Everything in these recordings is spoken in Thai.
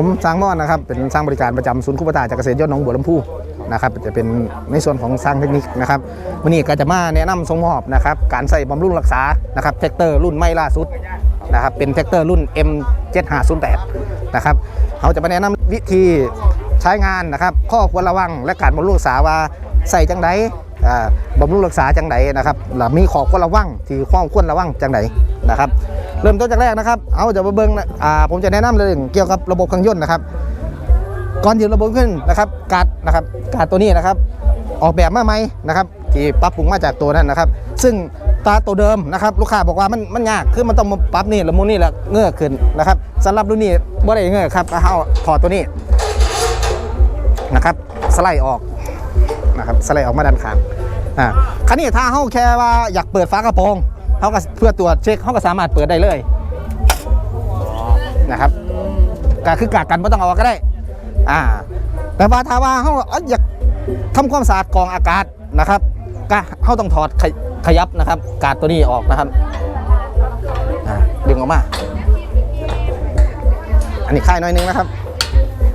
ผมสร้างมอนนะครับเป็นสร้างบริการประจำศูนย์คุปตาจากเกษตรยอดหนองบัวลำพูนะครับจะเป็นในส่วนของสร้างเทคนิคนะครับวันนี้ก็จะมาแนะนำส่งมอบนะครับการใส่บำรุงรักษานะครับแท็กเตอร์รุ่นใหม่ล่าสุดนะครับเป็นแท็กเตอร์รุ่น M7508 นะครับเขาจะมาแนะนำวิธีใช้งานนะครับ ข้อควรระวังและการบำรุงรักษาว่าใส่จังได บำรุงรักษาจังไดนะครับแล้วมีข้อควรระวังที่ข้อควรระวังจังไดนะครับเริ่มต้นจากแรกนะครับ เอาจะมาเบิ้งนะอ่าผมจะแนะนำเรื่องเกี่ยวกับระบบเครื่องยนต์นะครับก่อนยืนระบบขึ้นนะครับการ์ดนะครับการ์ดตัวนี้นะครับ ออกแบบมาไหมนะครับ ที่ปรับปรุงมาจากตัวนั้นนะครับ ซึ่งตาตัวเดิมนะครับ ลูกค้าบอกว่ามันมันยากคือมันต้องมาปรับนี่แล้วมูนี่แล้วเงื่อขึ้นนะครับสำหรับรุ่นนี้บ่ได้เงื่อครับก็เอาถอดตัวนี้นะครับ สไลด์ออก ครับสไลด์ออกมาด้านข้างอ่าคันนี้ถ้าเขาแค่ว่าอยากเปิดฝากระโปรงเขาก็เพื่อตรวจเช็คเขาก็สามารถเปิดได้เลยนะครับก็คือกากันไม่ต้องเอาออกก็ได้อ่าแต่ว่าถ้าว่าเขาเอ้ยอยากทำความสะอาดกองอากาศนะครับก็เขาต้องถอดขยขยับนะครับกาดตัวนี้ออกนะครับดึงออกมา อันนี้คลายน่อยนึงนะครับ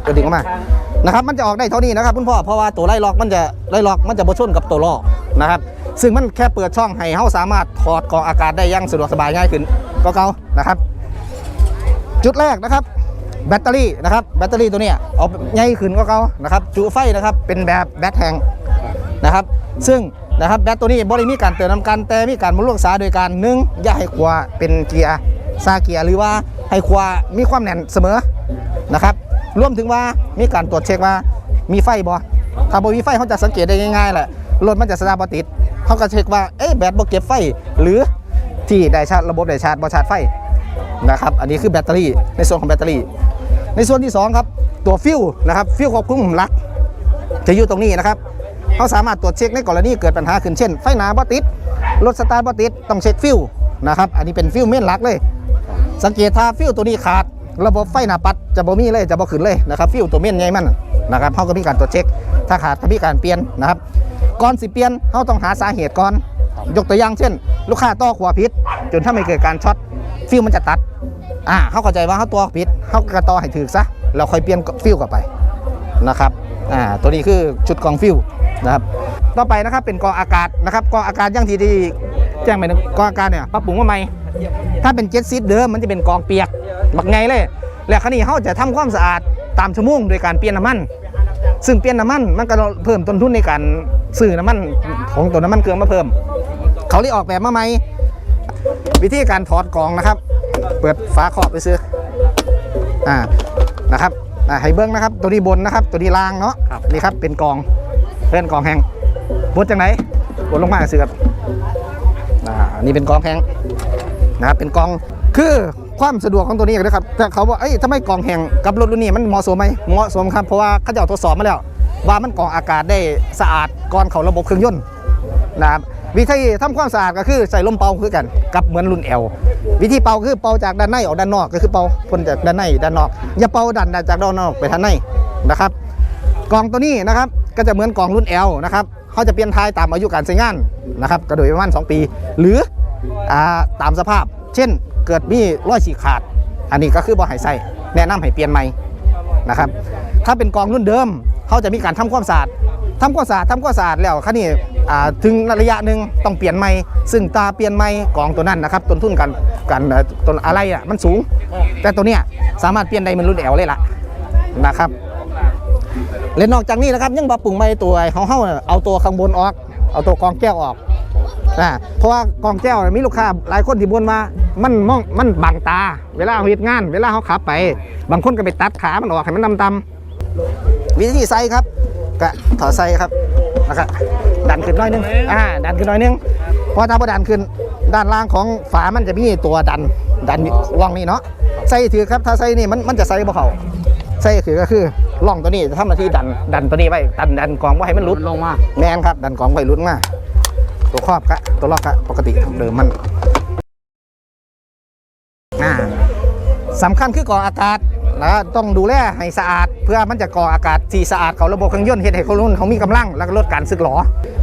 ก็ดึงออกมา นะครับมันจะออกได้เท่านี้นะครับคุณพ่อเพราะว่าตัวไล่ล็อกมันจะไล่ล็อกมันจะบชนกับตัวล้อนะครับซึ่งมันแค่เปิดช่องให้เขาสามารถถอดกองอากาศได้อยังสะดวกสบายง่ายขึ้นก็เก่านะครับ จุดแรกนะครับ แบตเตอรี่นะครับแบตเตอรี่ตัวนี้เอาใหญ่ขึ้นก็เขานะครับจุไฟนะครับเป็นแบบแบตแทงนะครับซึ่งนะครับแบตตัวนี้บริมีการเติมน้ำกันแต่มีการบำรุงรักษาโดยการหนึ่งอย่าให้ขวาเป็นเกียร์ซาเกียร์หรือว่าให้ขวามีความแน่นเสมอนะครับ รวมถึงว่ามีการตรวจเช็คว่ามีไฟบ่ถ้าบ่มีไฟเขาจะสังเกตได้ง่ายๆแหละรถมันจะสตาร์ทบ่ติดเขาก็เช็คว่าเอ๊ะแบตบ่เก็บไฟ หรือที่ได้ชาร์จระบบได้ชาร์จบ่ชาร์จไฟนะครับ อันนี้คือแบตเตอรี่ในส่วนของแบตเตอรี่ ในส่วนที่ 2 ครับ ตัวฟิวนะครับฟิวควบคุมหลัก จะอยู่ตรงนี้นะครับเขาสามารถตรวจเช็คในกรณีเกิดปัญหาขึ้นเช่น ไฟหนาบ่ติดรถสตาร์ทบ่ติดต้องเช็คฟิวนะครับ อันนี้เป็นฟิวเม่นหลักเลย สังเกตถ้าฟิวตัวนี้ขาด ระบบไฟหน้าปัดจะบ่มีเลยจะบ่ขึ้นเลยนะครับฟิวตัวเม่นใหญ่มันนะครับเขาก็มีการตรวจเช็ค ถ้าขาดก็มีการเปลี่ยนนะครับก่อนสิเปลี่ยนเขาต้องหาสาเหตุก่อนยกตัวอย่างเช่น ลูกค้าต่อขวาพิษจนถ้าไม่เกิดการช็อตฟิวมันจะตัดอ่าเขาเข้าใจว่าเขาตัวพิษเขากระต่อให้ถือซะเราค่อยเปลี่ยนฟิวกลับไปนะครับ อ่าตัวนี้คือชุดกองฟิวนะครับต่อไปนะครับเป็นกองอากาศนะครับกองอากาศย่างที่ที่แจ้งไปนะกองอากาศเนี่ยปรับปรุงมาใหม่ถ้าเป็นเจ็ตซีทเดิมมันจะเป็นกองเปียกบักไงเลย แล้วคราวนี้เขาจะทำความสะอาดตามชั่วโมงโดยการเปลี่ยนน้ำมัน ซึ่งเปลี่ยนน้ำมันมันก็เพิ่มต้นทุนในการซื้อน้ำมันของตัวน้ำมันเครื่องมาเพิ่ม เขาเลยออกแบบมาใหม่วิธีการถอดกรองนะครับ เปิดฝาครอบไปซื้ออ่านะครับ อ่าให้เบิ้งนะครับ ตัวนี้บนนะครับ ตัวนี้ล่างเนาะนี่ครับเป็นกรองเป็นกรองแห้งบดจังไหนบดลงมาซื้อครับอ่านี่เป็นกรองแห้งนะครับเป็นกรองคือความสะดวกของตัวนี้นะครับแต่เขาบอกเอ้ยทำไมกรองแห้งกับรถรุ่นนี้มันเหมาะสมไหมเหมาะสมครับเพราะว่าเขาเจะทดสอบมาแล้ว ว่ามันกรองอากาศได้สะอาดก่อนเข้าระบบเครื่องยนต์นะครับ วิธีทำความสะอาดก็คือใส่ลมเป่าคือกันกับเหมือนรุ่นแอลวิธีเป่าคือเป่าจากด้านในออกด้านนอกก็คือเป่าพ่นจากด้านในด้านนอก อย่าเป่าดันจากด้านนอกไปทางในนะครับกล่องตัวนี้นะครับก็จะเหมือนกล่องรุ่นแอลนะครับเขาจะเปลี่ยนทายตามอายุการใช้งานนะครับก็โดยประมาณ2ปี หรือตามสภาพ เช่น เกิดมีรอยฉีกขาด อันนี้ก็คือบ่ให้ใส่แนะนำให้เปลี่ยนใหม่นะครับถ้าเป็นกองรุ่นเดิมเขาจะมีการทำความสะอาด ทำความสะอาดทำความสะอาดแล้วคันนี้ถึงระยะหนึ่งต้องเปลี่ยนใหม่ซึ่งตาเปลี่ยนใหม่กองตัวนั้นนะครับต้นทุนกันกันต้นอะไรอะมันสูง แต่ตัวเนี้ยสามารถเปลี่ยนได้เป็นรุ่นแอลเลยล่ะนะครับและนอกจากนี้นะครับยังปรับปรุงใหม่ตัวเขาเขาเอาตัวข้างบนออก เอาตัวกองแก้วออกอ่าเพราะว่ากองแก้วมีลูกค้าหลายคนที่บ่นมา มันมองมันบังตา เวลาเขาเฮ็ดงาน เวลาเขาขับไป บางคนก็ไปตัดขา มันออกให้มันดำๆวิธีใส่ครับ ก็ถอดใส่ครับนะครับดันขึ้นหน้อยนึงอ่าดันขึ้นหน้อยนึงเพราะถ้าพอดันขึ้นด้านล่างของฝามันจะมีตัวดันดันร่องนี้เนาะใส่ถือครับถ้าใส่นี่มันมันจะใส่บ่เขาใส่ถือก็คือร่องตัวนี้จะทำหน้าที่ดันดันตัวนี้ไว้ดันดันกองไว้ให้มันหลุดลงมาแมนครับ ดันกองไว้หลุดมาตัวครอบกะตัวล็อกกะปกติเดิมมันอ่าสำคัญคือกรองอากาศ นะต้องดูแลให้สะอาด เพื่อมันจะกรออากาศที่สะอาดเขาระบบเครื่องยนต์เฮ็ดให้เขารุ่นเขามีกำลังแล้วก็ลดการสึกหรอ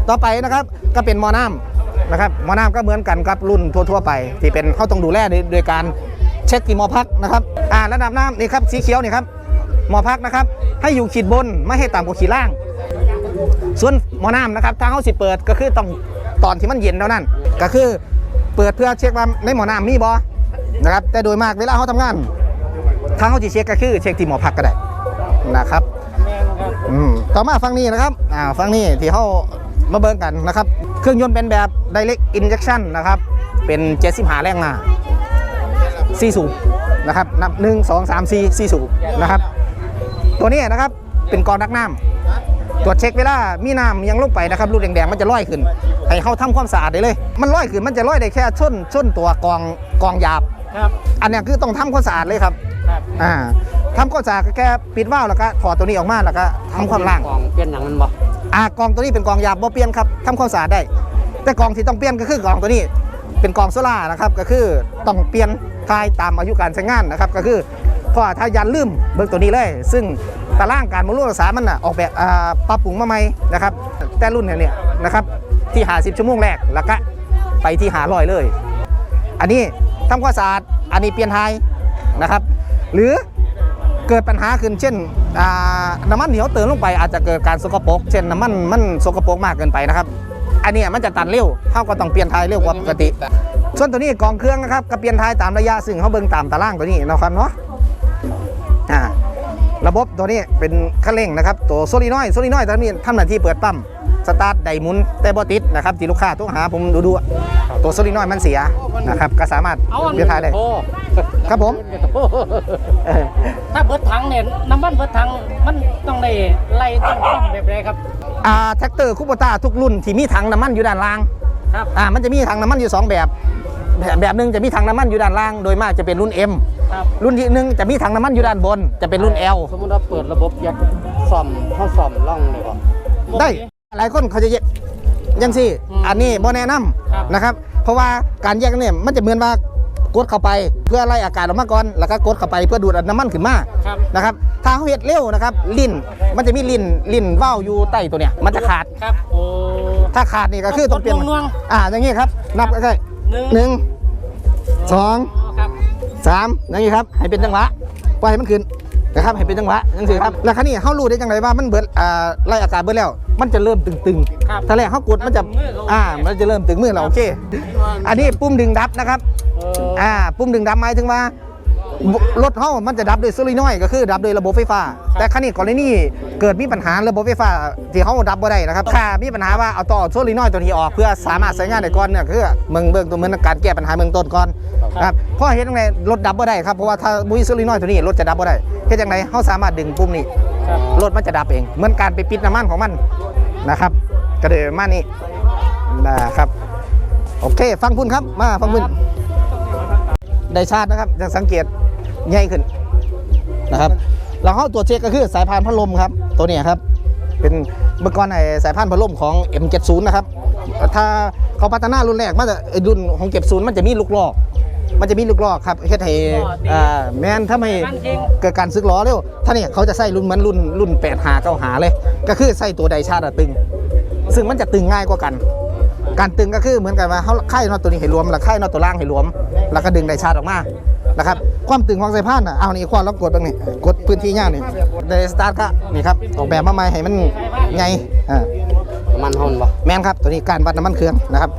ต่อไปนะครับก็เป็นมอน้ำนะครับมอน้ำก็เหมือนกันกับรุ่นทั่ว ๆ ไป ที่เป็นเขาต้องดูแลโดยการเช็คกี่มอพักนะครับอ่าระดับน้ำนี่ครับสีเขียวนี่ครับมอพักนะครับ ให้อยู่ขีดบนไม่ให้ต่ำกว่าขีดล่าง ส่วนมอน้ำนะครับถ้าเขาสิเปิดก็คือต้องตอนที่มันเย็นเท่านั้น ก็คือเปิดเพื่อเช็คว่าในหมอน้ำมีบอนะครับแต่โดยมากเวลาเขาทำงาน ทางเขาจะเช็คก็คือเช็คที่หมอพักก็ได้นะครับแม่นครับอืมต่อมาฟังนี้นะครับอ่าฟังนี้ที่เขามาเบิ่งกันนะครับ เครื่องยนต์เป็นแบบ direct injection นะครับ เป็น 75 แรงม้า4สูบนะครับ นับ 1 2 3 4 4สูบนะครับ ตัวนี้นะครับเป็นกรองดักน้ำตรวจเช็คเวลา มีน้ำยังลงไปนะครับ ลูกแดงๆ มันจะลอยขึ้น ให้เขาทำความสะอาดได้เลย มันลอยขึ้น มันจะลอยได้แค่ชนชนตัวกองกองหยาบครับอันเนี้ยคือต้องทำความสะอาดเลยครับครับ อ่าทำความสะอาดก็แค่ปิดว่าวแล้วก็ถอดตัวนี้ออกมาแล้วก็ทำความล้างกล่องเปลี่ยนอย่างมันบ่อ่ากองตัวนี้เป็นกองยาบ่เปลี่ยนครับทำความสะอาดได้ แต่กองที่ต้องเปลี่ยนก็คือกองตัวนี้เป็นกองโซล่าร์นะครับก็คือต้องเปลี่ยนทายตามอายุการใช้งานนะครับก็คือเพราะว่าถ้ายันลืมเบิกตัวนี้เลย ซึ่งตารางการบำรุงรักษามันน่ะออกแบบอ่าปรับปรุงมาใหม่นะครับแต่รุ่นเนี่ยเนี่ยนะครับที่หาสิบชั่วโมงแรกแล้วก็ไปที่หาลอยเลย อันนี้ทำความสะอาดอันนี้เปลี่ยนทายนะครับ หรือเกิดปัญหาขึ้นเช่นน้ำมันเหนียวเติมลงไปอาจจะเกิดการสกปรกเช่นน้ำมันมันสกปรกมากเกินไปนะครับ อันนี้มันจะตันเร็วเท่าก็ต้องเปลี่ยนทายเร็วกว่าปกติ ส่วนตัวนี้กองเครื่องนะครับก็เปลี่ยนทายตามระยะซึ่งเขาเบิ่งตามตารางตัวนี้นะครับเนาะ ระบบตัวนี้เป็นคันเร่งนะครับ ตัวโซลีนอยโซลีนอยตัวนี้ทำหน้าที่เปิดปั๊มสตาร์ทไดหมุนแต่บ่ติดนะครับที่ลูกค้าต้องหาผมดูดูอะตัวโซลีนอยมันเสียนะครับก็สามารถเอาอันเปลี่ยนทายได้โอ้ครับผมโอ้เออถ้าเบิดถังเนี่ยน้ำมันเบิดถังมันต้องได้ไล่ต้องทำแบบไรครับอ่าแท็กเตอร์คูปต้าทุกรุ่นที่มีถังน้ำมันอยู่ด้านล่างครับอ่ามันจะมีถังน้ำมันอยู่ 2 แบบ แบบแบบหนึงจะมีถังน้ำมันอยู่ด้านล่าง โดยมากจะเป็นรุ่น M ครับรุ่นที่หนึ่งจะมีถังน้ำมันอยู่ด้านบน จะเป็นรุ่น L สมมติว่าเปิดระบบยัดซ่อมเข้าซ่อมล่องเลยก่อนได้หลายคนเขาจะแยกยังสิอืมอันนี้บ่แนะนครับำนะครับ เพราะว่าการแยกเนี่ยมันจะเหมือนว่ากดเข้าไปเพื่อไล่อากาศออกมาก่อน แล้วก็กดเข้าไปเพื่อดูดน้ำมันขึ้นมาครับนะครับถ้าเขาเฮ็ดเร็วนะครับ ลิ้นมันจะมีลิ้นลิ้นว่าวอยู่ใต้ตัวเนี้ยมันจะขาดครับโอ้ถ้าขาดนี่ก็คือต้องเปลี่ยนกดน่วงอ่าอย่างงี้ครับ นับใกล้หนึ่งๆหนึ่งสองครับ สามอย่างนี้ครับให้เป็นจังหวะปล่อยให้มันขึ้นนะครับให้เป็นจังหวะจังซี่ครับแล้วคันนี้เขารู้ได้จังไรว่ามันเบิดอ่าไล่อากาศเบิดแล้ว มันจะเริ่มตึงครับๆถ้าแรกเขากดมันจะมือเขาอ่ามันจะเริ่มตึงมือเราโอเค อันนี้ปุ่มดึงดับนะครับเอออ่าปุ่มดึงดับหมายถึงว่า รถเฮามันจะดับด้วยโซลินอยด์ก็คือดับด้วยระบบไฟฟ้า แต่คันนี้กรณีเกิดมีปัญหาระบบไฟฟ้าที่เฮาดับบ่ได้นะครับถ้ามีปัญหาว่าเอาต่อโซลินอยด์ตัวนี้ออกเพื่อสามารถใช้งานได้ก่อนเนี่ยคือเมืองเบื้องต้นเหมือนการแก้ปัญหาเมืองต้นก่อนนะครับเพราะเฮ็ดจังไดรถดับบ่ได้ครับเพราะว่าถ้าบ่มีโซลินอยด์ตัวนี้รถจะดับบ่ได้เฮ็ดจังไดเฮาสามารถดึงปุ่มนี้ครับรถมันจะดับเอง เหมือนการไปปิดน้ำมันของมันนะครับก็เลยมานี่นะครับโอเค ฟังพุ่นครับมาฟังพุ่นได้ชาร์จนะครับจะสังเกต ใหญ่ขึ้นนะครับเราเข้าตัวเช็คก็คือสายพานพัดลมครับ ตัวนี้ครับ เป็นเมื่อก่อนไอ้สายพานพัดลมของ M70 นะครับ ถ้าเขาพัฒนารุ่นแรกมันจะรุ่นของ70มันจะมีลูกลอกมันจะมีลูกลอกครับเฮ็ดให้อ่แมนถ้าไม่เกิดการซึกล้อเร็วถ้าเนี่ยเขาจะใส่รุ่นเหมือนรุ่นรุ่น8หา9หาเลย ก็คือใส่ตัวไดชาร์จอะตึง ซึ่งมันจะตึงง่ายกว่ากัน การตึงก็คือเหมือนกันว่าเขาค่นอตตัวนี้ให้รวม แล้วค่นอตตัวล่างให้รวม แล้วก็ดึงไดชาร์จออกมา นะครับ ความตึงของสายพานอะเอานี่ความแล้วกดตรงนี้กดพื้นที่ย่างนี่ไดสตาร์ทก็นี่ครับออกแบบมาใหม่ให้มันไงอ่าน้ำมันห้อนบ่แมนครับตัวนี้การวัดน้ำมันเครื่องนะครับ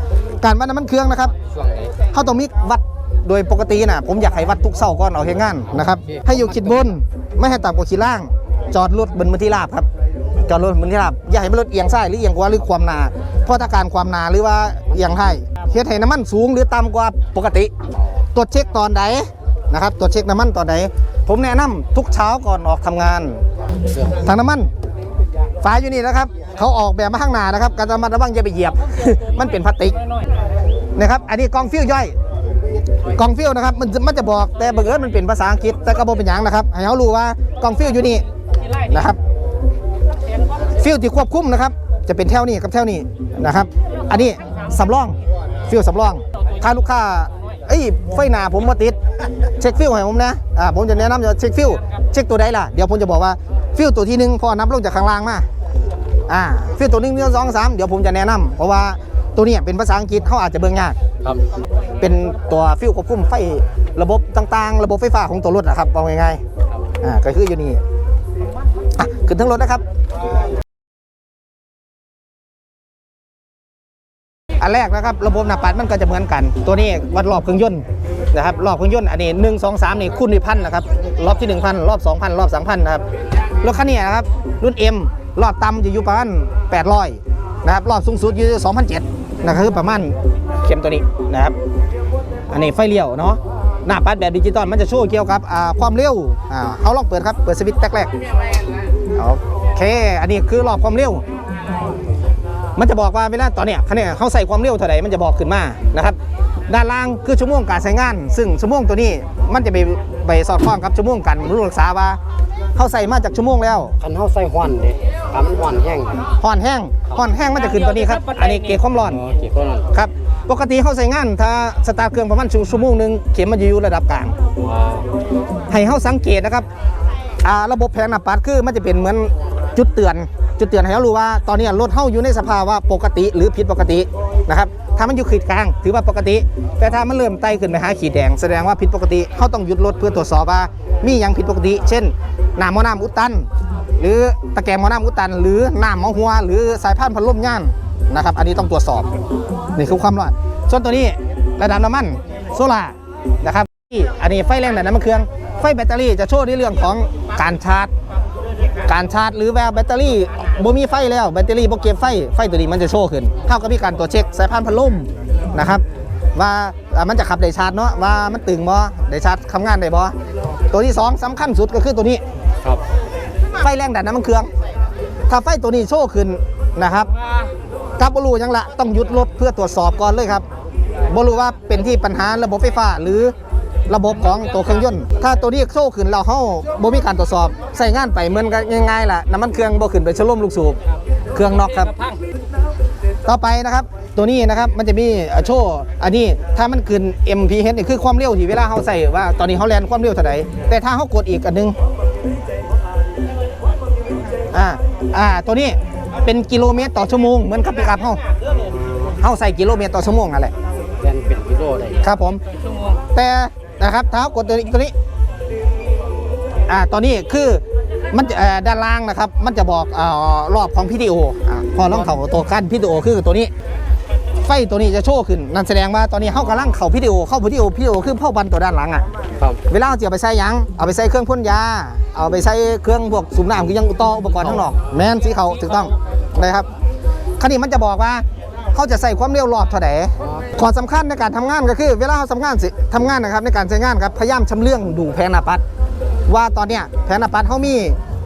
การวัดน้ำมันเครื่องนะครับช่วงไหนเขาต้องมีวัดโดยปกติน่ะผมอยากให้วัดทุกเสาก่อนเอาเฮ็ดงานนะครับ ให้อยู่ขีดบนไม่ให้ต่ำกว่าขีดล่าง จอดรถบนพื้นที่ราบครับจอดรถบนที่ราบอย่าให้มันรถเอียงซ้ายหรือเอียงขวาหรือความหนาเพราะถ้าการความหนาหรือว่าเอียงให้เฮ็ดให้น้ำมันสูงหรือต่ำกว่าปกติ ตรวจเช็คตอนใด นะครับตรวจเช็คน้ำมันตอนใดผมแนะนำทุกเช้าก่อนออกทำงานถังน้ำมันฝาอยู่นี่นะครับ เขาออกแบบมาข้างหน้านะครับการระมัดระวังอย่าไปเหยียบ มันเป็นพลาสติกนะครับ อันนี้กองฟิวย่อยกองฟิวนะครับมันจะมันจะบอกแต่บังเอิญมันเป็นภาษาอังกฤษแต่กระบอกเป็นอย่างนะครับให้เขารู้ว่ากองฟิวอยู่นี่นะครับ ฟิวที่ควบคุมนะครับ จะเป็นแถวนี้กับแถวนี้นะครับ อันนี้สำรองฟิวสำรอง ถ้าลูกค้าเอ้ยไฟหนาผมมาติด เช็คฟิวให้ผมนะอ่าผมจะแนะนำจะเช็คฟิวเช็คตัวใดล่ะเดี๋ยวผมจะบอกว่าฟิวตัวที่หนึ่งพอนับลงจากข้างล่างมาอ่าฟิวตัวหนึ่งเดือนสองสามเดี๋ยวผมจะแนะนำเพราะว่าตัวเนี้เป็นภาษาอังกฤษเขาอาจจะเบิ่งยากครับเป็นตัวฟิวควบคุมไฟระบบต่างๆ ระบบไฟฟ้าของตัวรถนะครับเอาง่ายๆอ่าก็คืออยู่นี่อะขึ้นทั้งรถนะครับ อันแรกนะครับระบบหน้าปัดมันก็จะเหมือนกัน ตัวนี้วัดรอบเครื่องยนต์นะครับรอบเครื่องยนต์อันนี้หนึ่งสองสามนี่คูณด้วยพันนะครับรอบที่หนึ่งพันรอบสองพันรอบสามพันนะครับรถคันนี้นะครับรุ่น M รอบต่ำจะอยู่ประมาณ800นะครับรอบสูงสุดอยู่2,007นะครับคือประมาณเข็มตัวนี้นะครับอันนี้ไฟเลี้ยวเนาะหน้าปัดแบบดิจิตอลมันจะโชว์เกี่ยวกับความเร็วเอาลองเปิดครับเปิดสวิตช์แรกๆโอเคอันนี้คือรอบความเร็ว มันจะบอกว่าเวลาตอนเนี้ยคันเนี้ยเขาใส่ความเร็วเท่าไหร่มันจะบอกขึ้นมานะครับด้านล่างคือชั่วโมงการใช้งาน ซึ่งชั่วโมงตัวนี้มันจะไปไปสอดคล้องกับชั่วโมงการบำรุงรักษาว่าเขาใส่มาจากชั่วโมงแล้วคันเฮาใส่หวันเด้ถ้ามันหวันแห้งห่อนแห้งห่อนแห้งมันจะขึ้นตัวนี้ครับ อันนี้เกจความร้อนอ๋อเกี่ยวกับนั้นครับปกติเขาใส่งานถ้าสตาร์ทเครื่องประมาณชั่วโมงหนึงเข็มมันจะอยู่ระดับกลาง ว้าให้เขาสังเกตนะครับอ่าระบบแผงหน้าปัดคือมันจะเป็นเหมือนจุดเตือน จุดเตือนให้เรารู้ว่าตอนนี้รถเข้าอยู่ในสภาวะปกติหรือผิดปกตินะครับถ้ามันอยู่ขีดกลาง ถือว่าปกติ แต่ถ้ามันเริ่มไต่ขึ้นไปหาขีดแดง แสดงว่าผิดปกติเขาต้องหยุดรถเพื่อตรวจสอบว่ามีอย่างผิดปกติ เช่นน้ำมอน้ำอุดตัน หรือตะแกรงมอน้ำอุดตัน หรือน้ำมอหัว หรือสายพานพัดลมย่านนะครับ อันนี้ต้องตรวจสอบนี่คือความร้อนส่วนตัวนี้ระดับน้ำมันโซล่านะครับอันนี้ไฟแรงดันน้ำมันเครื่องไฟแบตเตอรี่จะโชว์ในเรื่องของการชาร์จ การชาร์จหรือว่าแบตเตอรี่บ่มีไฟแล้วแบตเตอรี่บ่เก็บไฟไฟตัวนี้มันจะโชว์ขึ้นเท่ากับมีการตรวจเช็คสายพานพัดลมนะครับว่าอ่ามันจะขับได้ชาร์จเนาะว่ามันตึงบ่ได้ชาร์จทำงานได้บ่ตัวที่สองสำคัญสุดก็คือตัวนี้ครับไฟแรงดันน้ำมันเครื่อง ถ้าไฟตัวนี้โชว์ขึ้นนะครับถ้าบรูยังละต้องหยุดรถเพื่อตรวจสอบก่อนเลยครับบรู้ว่าเป็นที่ปัญหาระบบไฟฟ้าหรือ ระบบของตัวเครื่องยนต์ ถ้าตัวนี้โชว์ขึ้นเราเฮาบ่มีการตรวจสอบ ใส่งานไปเหมือนกันง่ายๆล่ะน้ำมันเครื่องบ่ขึ้นไปชะล่มลูกสูบ เครื่องน็อกครับพังต่อไปนะครับ ตัวนี้นะครับมันจะมีอ่าโชว์อันนี้ถ้ามันขึ้น MPH นี่คือความเร็วที่เวลาเขาใส่ว่า ตอนนี้เขาแลนความเร็วเท่าไหร่แต่ถ้าเขากดอีกอันหนึงอ่าอ่าตัวนี้เป็นกิโลเมตรต่อชั่วโมงเหมือนกับปิกอัพเขาเขาใส่กิโลเมตรต่อชั่วโมงอะไรแล่นเป็นกิโลได้ครับผมชั่วโมงแต่ นะครับถ้าเขากดตัวนี้ตัวนี้อ่าตัวนี้คือมันจะเอ่อด้านล่างนะครับ มันจะบอกอ่ารอบของพีดีโออ่าพอลองเข้าตัวกั้นพีดีโอคือตัวนี้ ไฟตัวนี้จะโชว์ขึ้นนั่นแสดงว่าตอนนี้เข้ากำลังเข้าพีดีโอเข้าพีดีโอพีดีโอคือเผาบันตัวด้านหลังอะครับเวลาเอาจะเอาไปใส่หยังเอาไปใส่เครื่องพ่นยา เอาไปใส่เครื่องพวกสูบน้ำคือยังต่ออุปกรณ์ทั้างนอก แมนสีเขาถูกต้องนะครับคันนี้มันจะบอกว่า เขาจะใส่ความเร็วรอบเท่าไหร่ข้อสำคัญในการทำงานก็คือ เวลาเขาทำงานสิทำงานนะครับในการใช้งานครับพยายามชำเรื่องดูแผงหน้าปัดว่าตอนเนี้ยแผงหน้าปัดเขามี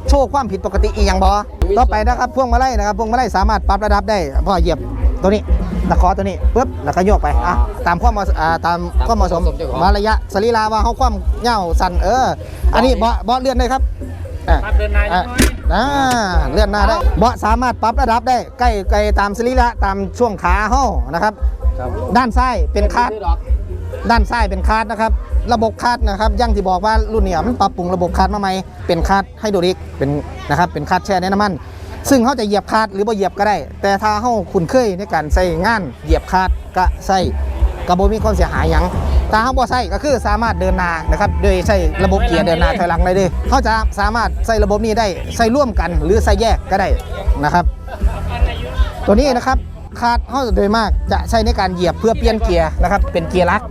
โชว์ความผิดปกติอีกอย่างบอต่อไปนะครับพวงมาลัยนะครับพวงมาลัยสามารถปรับระดับได้พอเหยียบตัวนี้ตะขอตัวนี้ปุ๊บแล้วก็โยกไปอะตามความเหมาะอ่าตามความเหมาะสมมาระยะสรีระว่าเขาความเงาสั่นเออ อันนี้เบาะเบาะเลื่อนได้ครับอะครับเดินหนาย อะอ่าเลื่อนหน้าได้เบาะสามารถปรับระดับได้ใกล้ใกล้ตามสรีระตามช่วงขาเฮานะครับครับ ด้านซ้ายเป็นคาร์ดด้านซ้ายเป็นคาร์ดนะครับ ระบบคาร์ดนะครับอยังที่บอกว่ารุ่นเนี้มันปรับปรุงระบบคาร์ดมาใหม่เป็นคาร์ดไฮดรอลิกเป็นนะครับเป็นคาร์ดแช่ในน้ำมัน ซึ่งเขาจะเหยียบคาร์ดหรือบ่เหยียบก็ได้ แต่ถ้าเขาคุ้นเคยในการใส่งานเหยียบคาร์ดก็ใส่กระบมีความเสียหายหยัง ถ้าเขาบ่ใส่ก็คือสามารถเดินหนานะครับโดยใช้ระบบเกียร์เดินหนาถอยหลังได้เลยเขาจะสามารถใส่ระบบนี้ได้ใส่ร่วมกันหรือใส่แยกก็ได้นะครับ ตัวนี้นะครับคาดเขาโดยมากจะใช้ในการเหยียบเพื่อเปลี่ยนเกียร์นะครับ เป็นเกียร์ลัก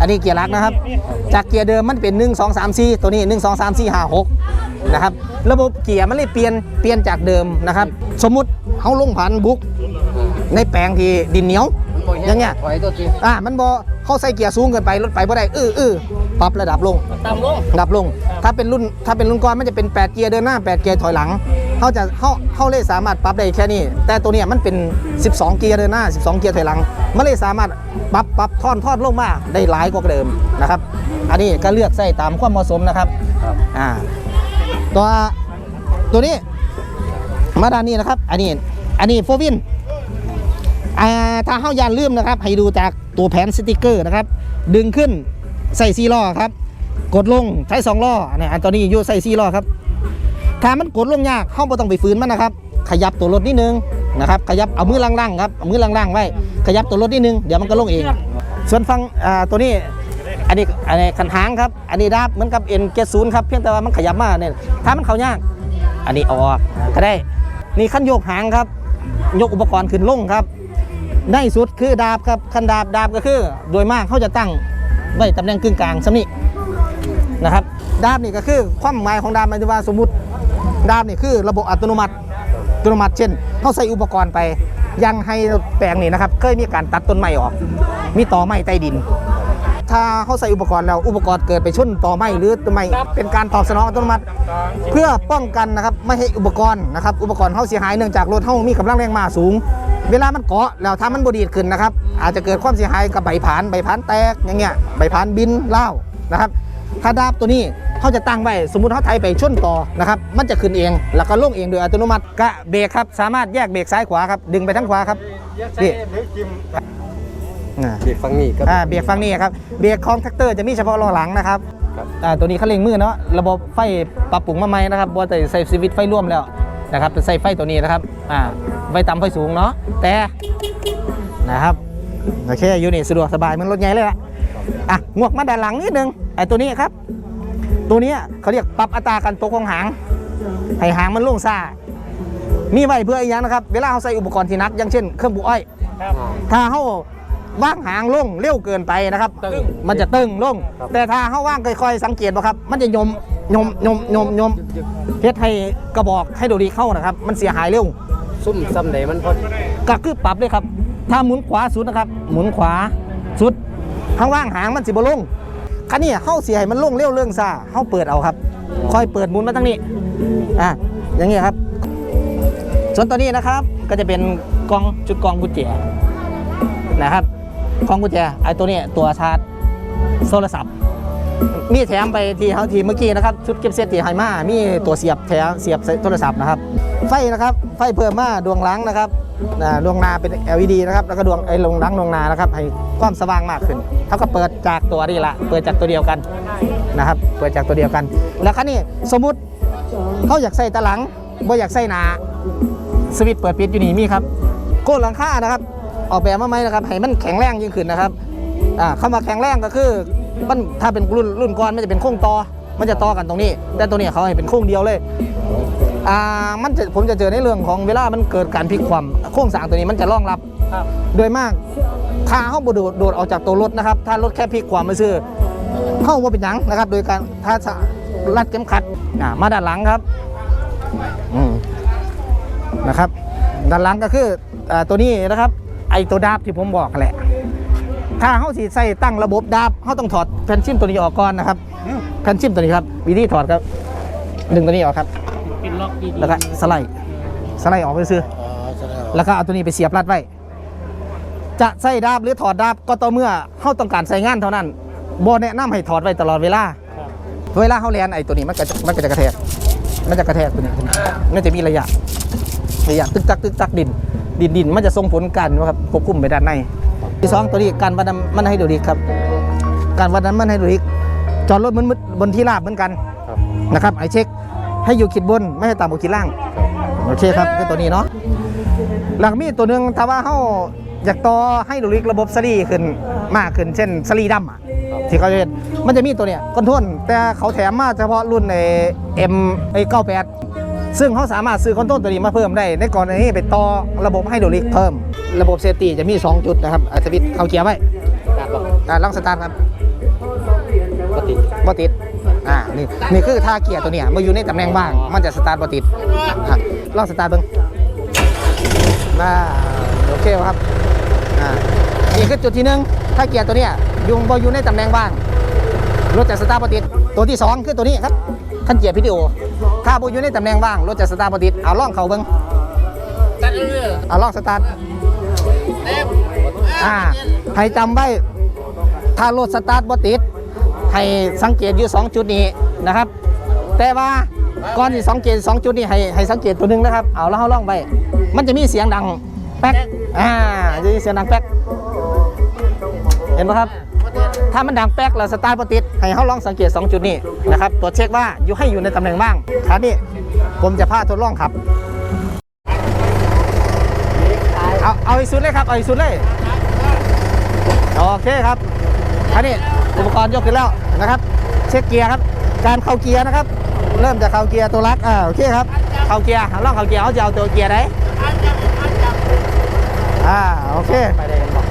อันนี้เกียร์ลักนะครับ จากเกียร์เดิมมันเป็น 1 2 3 4 ตัวนี้ 1 2 3 4 5 6นะครับระบบเกียร์มันเลยเปลี่ยนเปลี่ยนจากเดิมนะครับ สมมุติเขาลงผันบุกในแปลงที่ดินเหนียว อย่างเงี้ย ถอยตัวจริงอ่ามันบอเขาใส่เกียร์สูงเกินไปรถไปบ่ได้อื้ออื้อปรับระดับลงตามลง ดับลง ถ้าเป็นรุ่น ถ้าเป็นรุ่นก่อนมันจะเป็น 8 เกียร์เดินหน้า 8 เกียร์ถอยหลัง เขาจะเขาเขาเลยสามารถปรับได้แค่นี้ แต่ตัวเนี้ยมันเป็น 12 เกียร์เดินหน้า 12 เกียร์ถอยหลัง มันเลยสามารถปรับปรับทอนทอดลงมาได้หลายกว่าเดิมนะครับ อันนี้ก็เลือกใส่ตามความเหมาะสมนะครับ ครับ อ่า ตัวตัวนี้ มาด้านนี้นะครับ อันนี้ อันนี้โฟวินอ่า ถ้าเข้ายานลืมนะครับ ให้ดูจากตัวแผ่นสติกเกอร์นะครับ ดึงขึ้นใส่ซีล้อครับ กดลงใช้สองล้อเนี่ยอันตัวนี้อยู่ใส่ซีล้อครับ ถ้ามันกดลงยากเข้าบ่ต้องไปฝืนมันนะครับ ขยับตัวรถนิดนึงนะครับ ขยับเอามือล่างๆครับเอามือล่างๆไว้ ขยับตัวรถนิดนึงเดี๋ยวมันก็ลงเอง ส่วนฟังอ่าตัวนี้อันนี้อันนี้คันหางครับ อันนี้ดับเหมือนกับ N เกศูนย์ครับเพียงแต่ว่ามันขยับมาเนี่ยถ้ามันเขายากอันนี้เอาออกก็ได้ นี่ขั้นโยกหางครับ ยกอุปกรณ์ขึ้นลงครับ ในสุดคือดาบครับคันดาบดาบก็คือ โดยมากเขาจะตั้งไว้ตำแหน่งกึ่งกลางสำนี่นะครับดาบนี่ก็คือความหมายของดาบหมายถึงว่าสมมติดาบนี่คือระบบอัตโนมัติอัตโนมัติ เช่นเขาใส่อุปกรณ์ไปยังให้แปลงนี่นะครับเคยมีการตัดต้นไม้ออก มีต่อไม้ใต้ดิน ถ้าเขาใส่อุปกรณ์แล้วอุปกรณ์เกิดไปชนต่อไม้หรือต้นไม้เป็นการตอบสนองอัตโนมัติ เพื่อป้องกันนะครับไม่ให้อุปกรณ์นะครับอุปกรณ์เขาเสียหายเนื่องจากรถเขามีกำลังแรงมาสูง เวลามันเกาะแล้วถ้ามันบดีดขึ้นนะครับ อาจจะเกิดความเสียหายกับใบผานใบผานแตกอย่างเงี้ยใบผานบินเล่าวนะครับ ถ้าดาบตัวนี้เขาจะตั้งไว้สมมุติเขาไทยไปชนต่อนะครับ มันจะขึ้นเอง แล้วก็ลงเองโดยอัตโนมัติกะเบรกครับ สามารถแยกเบรกซ้ายขวาครับ ดึงไปทั้งขวาครับนี่อ่าเด็กฟังนี่ก็อ่าเบรกฝั่งนี้ครับเบรกของแท็กเตอร์จะมีเฉพาะล้อหลังนะครับครับอ่าตัวนี้เขาเร่งมือเนาะระบบไฟปรับปรุงมาใหม่นะครับบอแต่ใส่สวิตช์ไฟร่วมแล้วนะครับจะใส่ไฟตัวนี้นะครับอ่า ไฟต่ำไฟสูงเนาะแต่นะครับโอเคอยู่นี่สะดวกสบายมันรถใหญ่เลยละอะงวกมาด้านหลังนิดนึงไอ้ตัวนี้ครับ ตัวนี้เขาเรียกปรับอัตราการตกของหางให้หางมันลงซ่ามีไว้เพื่ออีกอย่างนะครับ เวลาเขาใส่อุปกรณ์ที่นักอย่างเช่นเครื่องบุอ้อยถ้าเขาว่างหางลงเร็วเกินไปนะครับ มันจะตึงลง แต่ถ้าเขาว่างค่อยๆสังเกตบ่ครับ มันจะยมยมยมยมยมเฮ็ดให้กระบอกให้โดดีเข้านะครับ มันเสียหายเร็ว ซุ่มซ้ำใดมันพอดีก็คือปรับเลยครับ ถ้าหมุนขวาสุดนะครับ หมุนขวาสุด ข้างว่างหางมันสิบลงคันนี้เข้าเสียให้มันลงเร็วเรื่องซ่าเข้าเปิดเอาครับ ค่อยเปิดหมุนมาทั้งนี้อะอย่างนี้ครับ ส่วนตัวนี้นะครับก็จะเป็นกล่องจุดกล่องกุญแจนะครับกล่องกุญแจไอ้ตัวนี้ตัวชาร์จโทรศัพท์ มีแถมไปที่เขาทีเมื่อกี้นะครับชุดเก็บเซตที่ไฮมามีตัวเสียบแถมเสียบโทรศัพท์นะครับ ไฟนะครับไฟเพิ่มมาดวงหลังนะครับดวงนาเป็น LED นะครับแล้วก็ดวงไอ้ลงหลังดวงนานะครับให้ความสว่างมากขึ้นเขาก็เปิดจากตัวนี้ละเปิดจากตัวเดียวกันนะครับเปิดจากตัวเดียวกัน แล้วคันนี้สมมุติเขาอยากใส่ตะหลังบ่อยากใส่นาสวิตช์เปิดปิดอยู่นี่มีครับโก้หลังคานะครับ ออกแบบมาไหมนะครับให้มันแข็งแรงยิ่งขึ้นนะครับอ่าเข้ามาแข็งแรงก็คือ มันถ้าเป็นรุ่นรุ่นก่อนมันจะเป็นโค้งต่อ มันจะต่อกันตรงนี้ แต่ตัวนี้เขาให้เป็นโค้งเดียวเลยอ่ามันจะผมจะเจอในเรื่องของเวลามันเกิดการพลิกความโค้งสร้างตัวนี้มันจะรองรับครับโดยมากถ้าเขาบโดดโดดออกจากตัวรถนะครับ ถ้ารถแค่พลิกความมาซื้อเข้าว่าเป็นหยังนะครับ โดยการถ้ารัดเข็มขัดอ่ามาด้านหลังครับอืมนะครับ ด้านหลังก็คืออาตัวนี้นะครับ ไอตัวดาบที่ผมบอกกันแหละ ถ้าเขาสีใส่ตั้งระบบดาบเขาต้องถอดแผ่นชิมตัวนี้ออกก่อนนะครับแผ่นชิมตัวนี้ครับวิธีถอดครับดึงตัวนี้ออกครับปิดล็อกดีๆแล้วก็สไลด์สไลด์ออกไปซื้ออ๋อแสดงแล้วก็เอาตัวนี้ไปเสียบรัดไว้จะใส่ดาบหรือถอดดาบก็ต่อเมื่อเขาต้องการใส่งานเท่านั้นบแนะนำให้ถอดไว้ตลอดเวลาครับเวลาเขาเรียนไอ้ตัวนี้มันก็จะมันก็จะกระแทกมันจะกระแทกตัวนี้มันจะมีระยะระยะตึกตักตึกตักดิน ดินดินมันจะส่งผลกันว่าครับควบคุมไปด้านใน ที่สองตัวนี้การวัดน้ำมันให้ดูดีครับ การวัดน้ำมันให้ดูดีจอดรถมันบนที่ราบเหมือนกันครับนะครับไอเช็คให้อยู่ขีดบนไม่ให้ต่ำกว่าขีดล่างโอเคครับคือตัวนี้เนาะหลังมีตัวหนึ่งถ้าว่าเขาอยากต่อให้ดูลิกระบบสลีขึ้นมากขึ้นเช่นสลีดำอะที่เขาจะเห็นมันจะมีตัวเนี้ยคอนโทรลแต่เขาแถมมาเฉพาะรุ่นในเอ็มไอเก้าแปดซึ่งเขาสามารถซื้อคอนโทรลตัวนี้มาเพิ่มได้ ในกรณีไปต่อระบบให้ดูลิกเพิ่ม ระบบเซฟตี้จะมี 2 จุดนะครับอัตวิทเข้าเกียร์ไว้การบอกอ่าลองสตาร์ทครับปกติบ่ติดอ่านี่นี่คือท่าเกียร์ตัวเนี้ยมาอยู่ในตำแหน่งว่าง มันจะสตาร์ทบ่ติดอะลองสตาร์ทเบิ่งน่าโอเคครับอ่านี่คือจุดที่หนึ่งถ้าเกียร์ตัวเนี้ยอยุงบ่อยู่ในตำแหน่งว่างรถจะสตาร์ทบ่ติดตัวที่สองคือตัวนี้ครับขั้นเกียร์พีดีโอถ้าบ่อยู่ในตำแหน่งว่างรถจะสตาร์ทบ่ติดเอาลองเข้าเบิ่งเรื่อาลองสตาร์ท อ่าให้จำไว้ ถ้ารถสตาร์ทบ่ติด ให้สังเกตอยู่ 2 จุดนี้นะครับ แต่ว่าก่อนที่สังเกต2จุดนี้ให้ให้สังเกตตัวหนึงนะครับ เอาแล้วเขาล่องไป มันจะมีเสียงดังแป๊ก อ่า จะมีเสียงดังแป๊ก เห็นไหมครับ ถ้ามันดังแป๊กแล้วสตาร์ทบ่ติด ให้เขาลองสังเกต 2 จุดนี้นะครับ ตรวจเช็คว่าอยู่ให้อยู่ในตำแหน่งบ้างคราวนี้ผมจะพาทดลองขับ เอาอีกสุดเลยครับ เอาอีกสุดเลย โอเคครับอันนี้อุปกรณ์ยกขึ้นแล้วนะครับ เช็คเกียร์ครับ การเข้าเกียร์นะครับ เริ่มจากเข้าเกียร์ตัวรักอ่าโอเคครับ เขาเกียร์ลองเขาเกียร์เขาจะเอาตัวเกียร์ไหนอ่าโอเค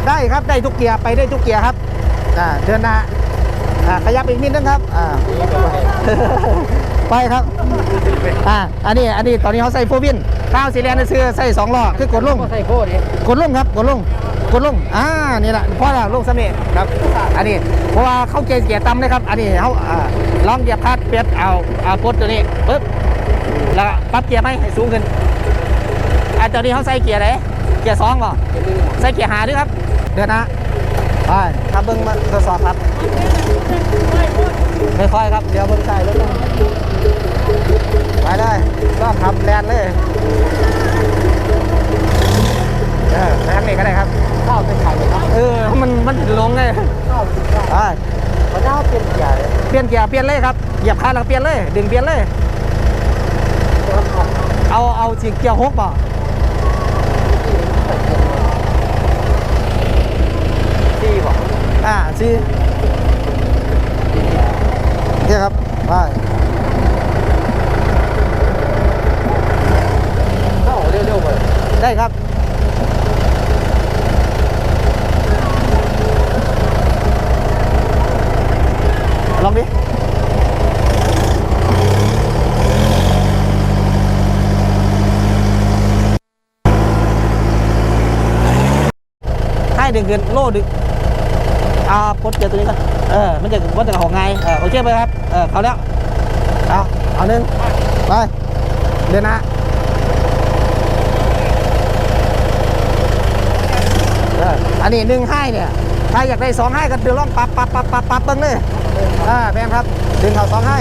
ได้ครับได้ทุกเกียร์ไปได้ทุกเกียร์ครับอ่าเดินหน้าอ่าขยับอีกนิดนึงครับอ่าไปครับ อ่าอันนี้อันนี้ตอนนี้เขาใส่โฟวินข้าวสีแลนด์ซื้อใส่สองล้อคือกดลงก็ใส่โคตรนี่กดลงครับกดลงกดลงอ่านี่แหละเพราะว่าลงสำเร็จครับ อันนี้เพราะว่าเขาเกียร์เกียร์ต่ำเลยครับ อันนี้เขาอ่าลองเหยียบคลัดเปียดเอาเอาปลดตัวนี้ปึ๊บแล้วก็ปรับเกียร์ไหมให้สูงขึ้นอ่าตอนนี้เขาใส่เกียร์ไหนเกียร์สองป่ะเป็นนึงใส่เกียร์หาด้วยครับ เดือนนะไปครับเบิ้งมาทดสอบครับค่อยๆครับเดี๋ยวเบิ้งใส่รถลง ไปได้ก็ขับแลนเลยเออแลนนี่ก็ได้ครับข้าวเป็นไข่เลยครับเออมันมันถึงลงไงข้าวเป็นไข่ไปมันน่าเป็นใหญ่เลยเปลี่ยนเกียร์เปลี่ยนเลยครับเหยียบคลันแล้วเปลี่ยนเลยดึงเปลี่ยนเลยเอาเอาสิเกียร์หกป่ะที่บอกอ่าสิเนี่ยครับไป เข้าเร็วๆ ได้ครับลองดิให้ดึงเกินโล่ดึงอ่าปลดเกียร์ตัวนี้ก่อนเออมันจะมันจะของไงเออโอเคไปครับ เออเขาแล้ว เอาเอาหนึ่งไปเดินนะเอันนี้หนึ่งให้เนี่ย ถ้าอยากได้สองให้ก็เดือดร้องปับปับปับปับปับเบิ้งเลยอ่าแพงครับ ดึงเขาสองให้